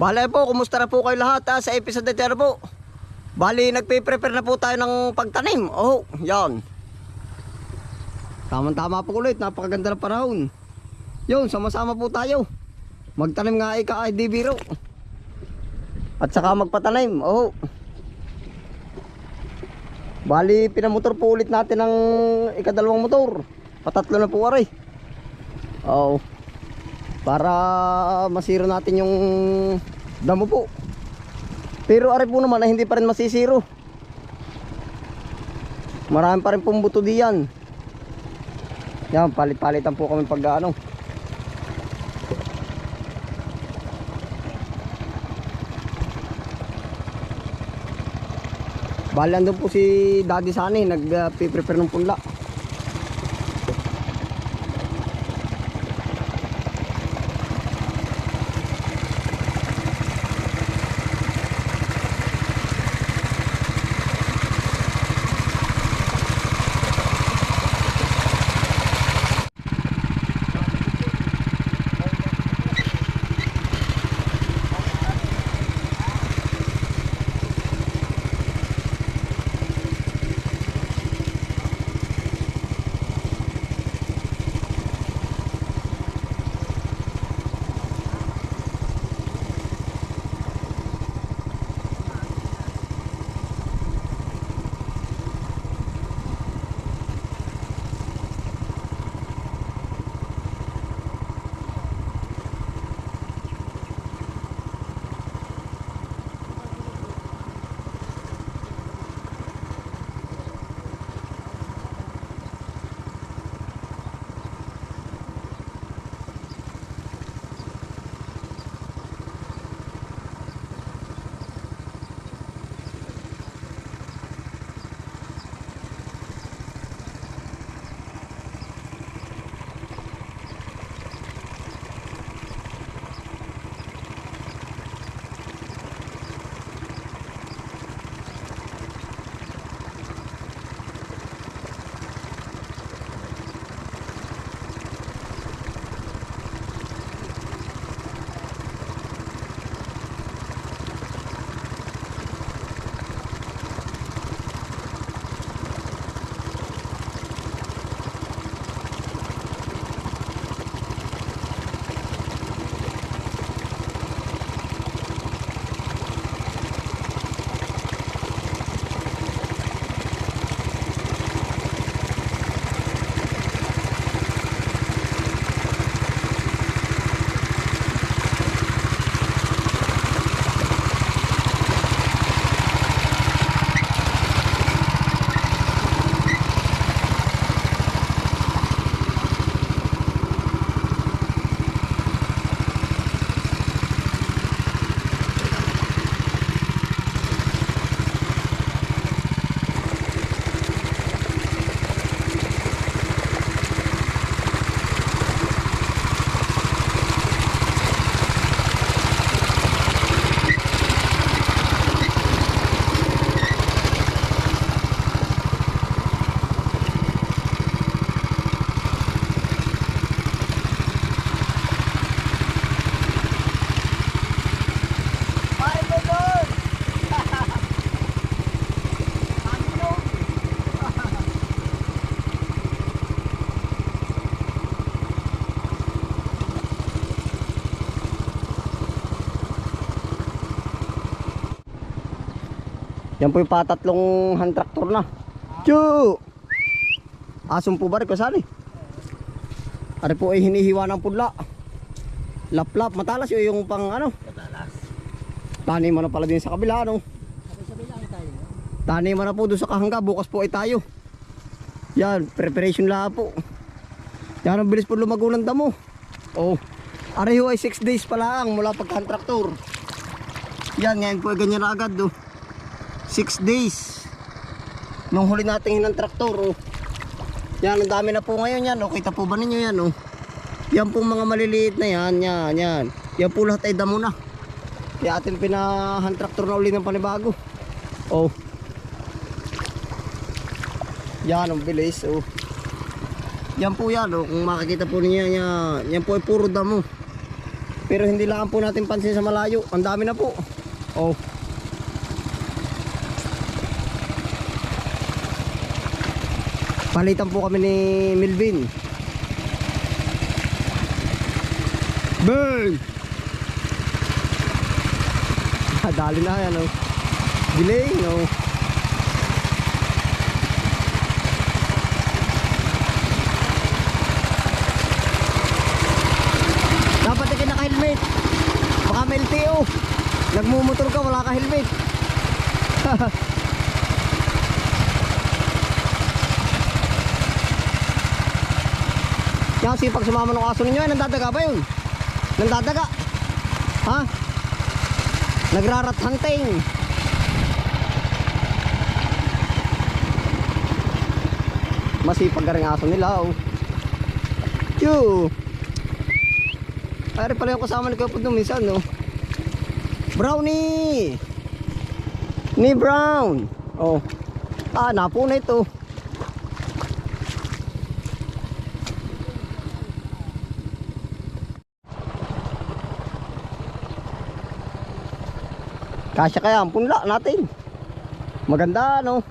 Bale po, kumusta na po kayo lahat ha, sa episode na po. Bali, nagpe-prepare na po tayo ng pagtanim. Oh, yan. Tama-tama po ulit, napakaganda ng panahon. Yun, sama-sama po tayo. Magtanim nga ika ay di biro. At saka magpatanim. Oh. Bali, pinamotor po ulit natin ng ikadalawang motor. Patatlo na po aray. Oo. Para masiro natin yung damo po. Pero aray po naman ay hindi pa rin masisiro. Marami pa rin pong buto diyan. Yan, palit-palitan po kami pag ano. Bali, andun po si Daddy Sani, nag-prepare ng punla. Yan po yung patatlong hand tractor na. Chu! Asong po ba rin kasali? Ari po ay hinihiwa ng pudla. Lap-lap, matalas yun yung pang ano. Matalas. Tani mo na pala din sa kabila ano. Sabi sabi lang tayo. Tani mo na po doon sa kahangga, bukas po ay tayo. Yan, preparation lang po. Yan ang bilis po lumago ng damo. Oh. Ari ho ay 6 days pa lang mula pagka traktor. Yan, ngayon po ay ganyan na agad do. 6 days. Nung huli natin ng traktor oh. Yan, ang dami na po ngayon yan. Oh. Kita po ba ninyo yan oh. Yan po mga maliliit na yan, yan, yan. Yan po lahat ay damo na. Kaya atin pinahan traktor na uli ng panibago. Oh. Yan ang bilis oh. Yan po yan oh. Kung makikita po ninyo yan. Yan po ay puro damo. Pero hindi lang po natin pansin sa malayo. Ang dami na po. Oh. Palitan po kami ni Milvin. Burn! Dali na yan, oh. Delay, no? Dapat ka naka-helmet. Baka may LTO. Nagmumotor ka, wala ka helmet. Yan, sipag sumama ng aso ninyo. Ay, nandadaga ba yun? Nandadaga? Ha? Nagrarat hunting. Masipag ka rin aso nila, oh. Yoo! Pare pala yung kasama ni Kuya Pudong minsan, no? Brownie! Ni Brown! Oh. Ah, napo na ito. Kasya kaya ang punla natin. Maganda, no?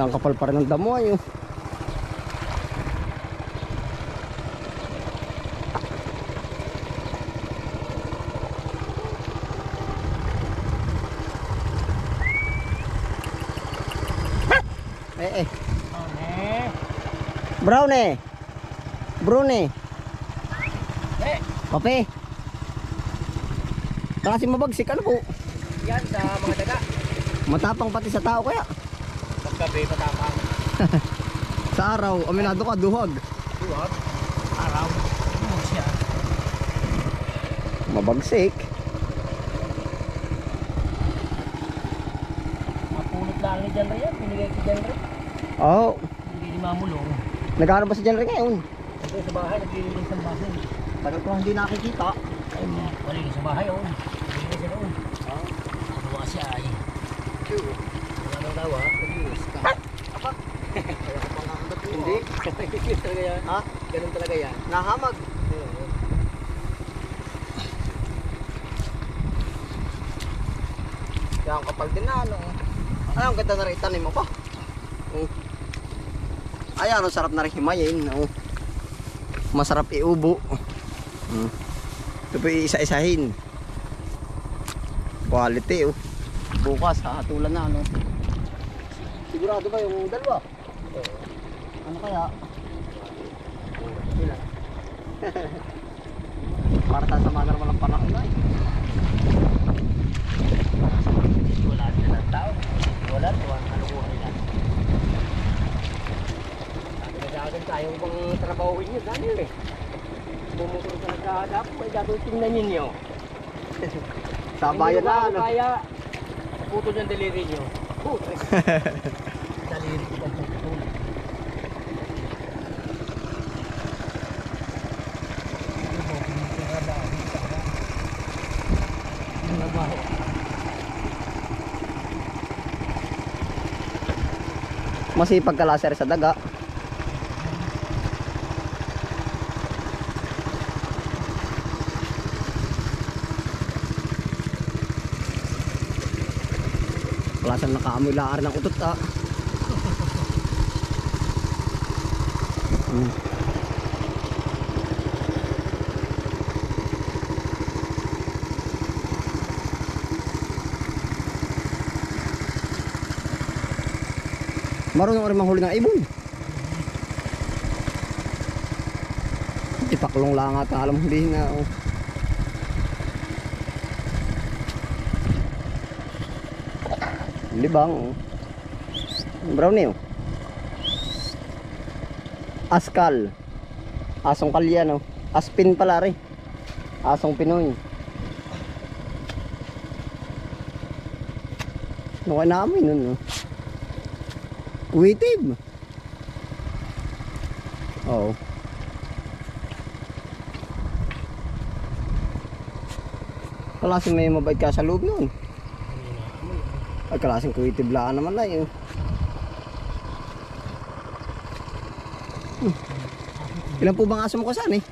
Ang kapal pa rin ng damo, ayun. Eh, eh. Brownie. Brownie. Eh. Kape. Kasi mabagsik ano po. Yan sa mga daga. Matapang pati sa tao kaya. Paggabi patapang. Sa araw, aminado ka, duhag. Duwag. Araw. Duwag siya. Mabagsik. Mapulot lang ni Janre yan. Pinigay kay Janre. Oo. Oh, Hindi ni Mamulong. nagano ba si Janre ngayon? Ito sa bahay. Naglilinis ng bahay. Tagal ko hindi nakikita. Ay, wali sa bahay. Oh. Naglilinis siya doon. Ano kasi ay. Ano daw ah. Naglilinis ka. Hindi. Yan. Ha? Ganun talaga yan. Nahamag. Ang kapal din na ano. Ay, ang ganda na rin itanim mo pa. Oh. Ay, ano, sarap na rin himayin. Oh. Masarap iubo. Hmm. Ito po isa-isahin. Quality, oh. Bukas, hahatulan na, ano. Sigurado ba yung dalawa? Ano kaya? Ilan? Para sasama na naman ang panahon ay. Wala din ng tao. Wala. Tuwang ano ko nila. Nagagagan tayo bang trabahuin nyo. Daniel eh. Bumutur ka nagkahadap. May gagawin tingnan ninyo. Sabayan na ano. Kaya puto ng daliri nyo. Puto. daliri ko pag tutulog. Masipag ka laser sa daga. Klasan nakaamoy laar ng utot ah. Hmm. Marunong rin manghuli ng ibon. Ipaklong lang at alam hindi na. Oh. Libang. Oh. Brownie. Oh. Askal. Asong kalyan. Oh. Aspin pala rin. Asong Pinoy. Kaya namin nun? Oh. Kuwitib. Oo. Kalasing may mabait ka sa loob nun. Ay, kalasing kuwitib lang naman na yun. Hmm. Ilan po bang aso mo kasan eh?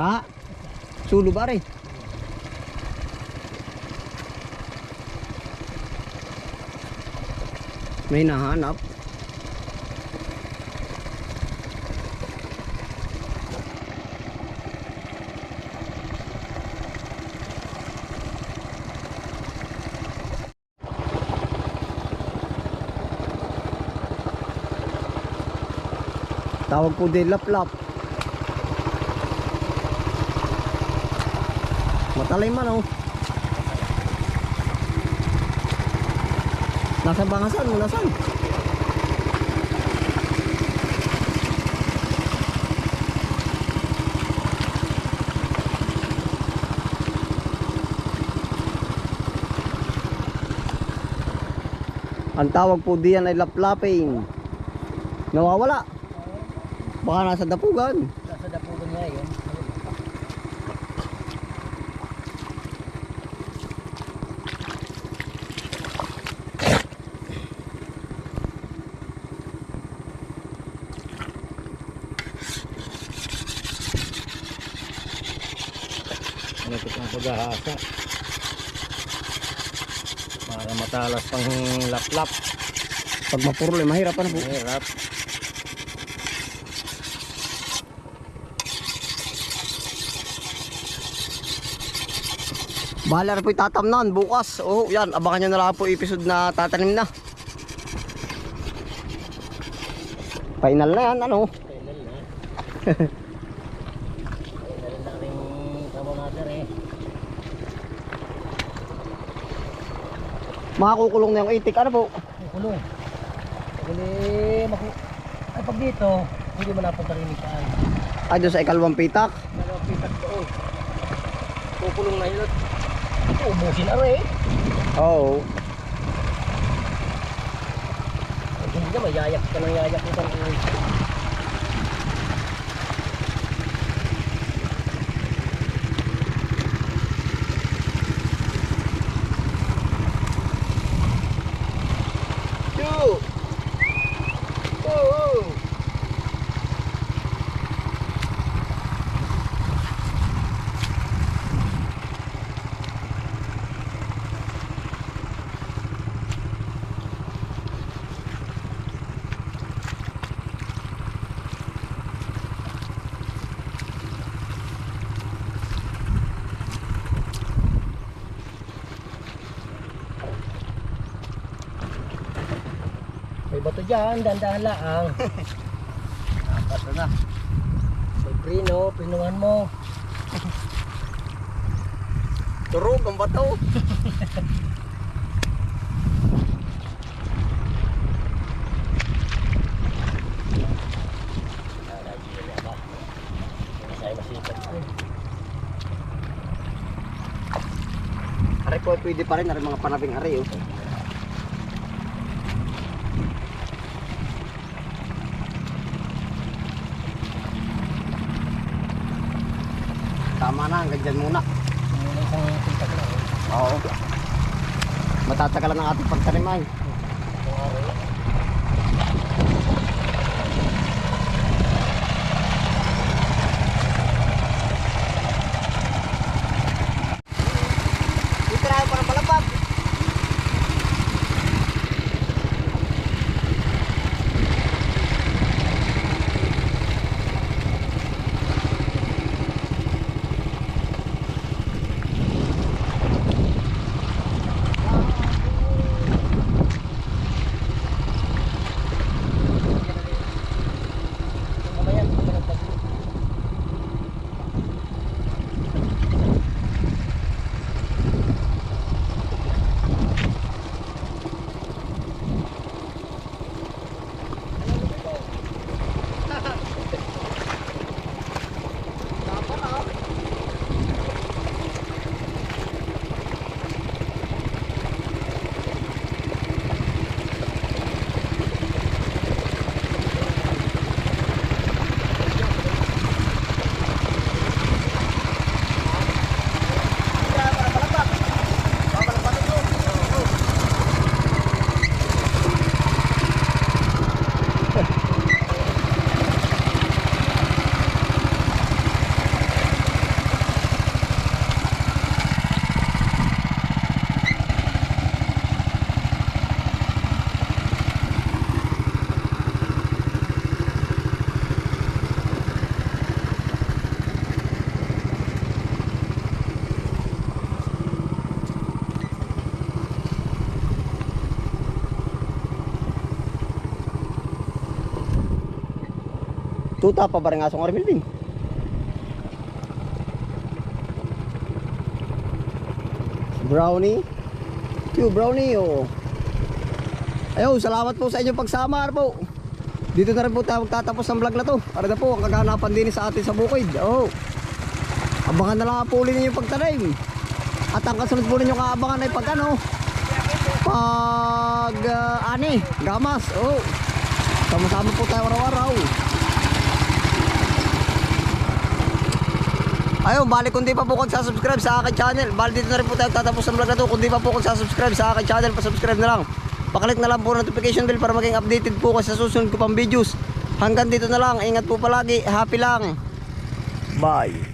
Ha? Sulo ba rin? May nahanap. Tawag po din laplap. Matalay man oh. Nasa bangasan mo, nasan? Ang tawag po diyan ay laplaping. Nawawala. Baka nasa dapugan. Nasa dapugan niya yun. Ano ito ang paghahasa? Para matalas pang laplap. Pag mapurol, eh, mahirap na po. Mahirap. Bahala na po itatamnan bukas. Oh, yan. Abangan nyo na lang po episode na tatanim na. Final na yan, ano? Kailan na. Kailan na natin eh. Makakukulong na yung itik. Ano po? Ang kulong. Paguli, maku... Ay, pag dito, hindi mo napunta rin. Ay, doon sa ikalawang pitak. Dalawang pitak doon. Kukulong na yun. Ito, ubusin na rin. Oo. Hindi na, mayayak ka ng yayak nito. Two. Oh, May bato dyan, dandahan lang. Apat na na. May prino, prinuhan mo. Turog ang bato. Pwede pa rin. Aray mga panabing aray. Oh. Tama na, hanggang dyan muna. Isang pitak lang. Oo. Matatagalan ang ating pagtaniman. Kung araw. Dito na pa ng palapag. Tuta pa ba rin asong Armilding? Brownie. Yo, brownie, oh. Ayo, salamat po sa inyong pagsama po. Dito na rin po tayo magtatapos ng vlog na to. Para na po ang kaganapan din sa atin sa bukid. Oh. Abangan na lang po ulit ninyo pagtanim. At ang kasunod po ninyo kaabangan ay pag ano, pag ah, ani, gamas. Oh. Sama-sama po tayo araw-araw. Ayun, bali kung di pa po kung subscribe sa akin channel, bali dito na rin po tayo tatapos ng vlog na to. Kung di pa po kung subscribe sa akin channel, pa-subscribe na lang. Paklik na lang po ang notification bell para maging updated po kayo sa susunod ko pang videos. Hanggang dito na lang, ingat po palagi, happy lang. Bye.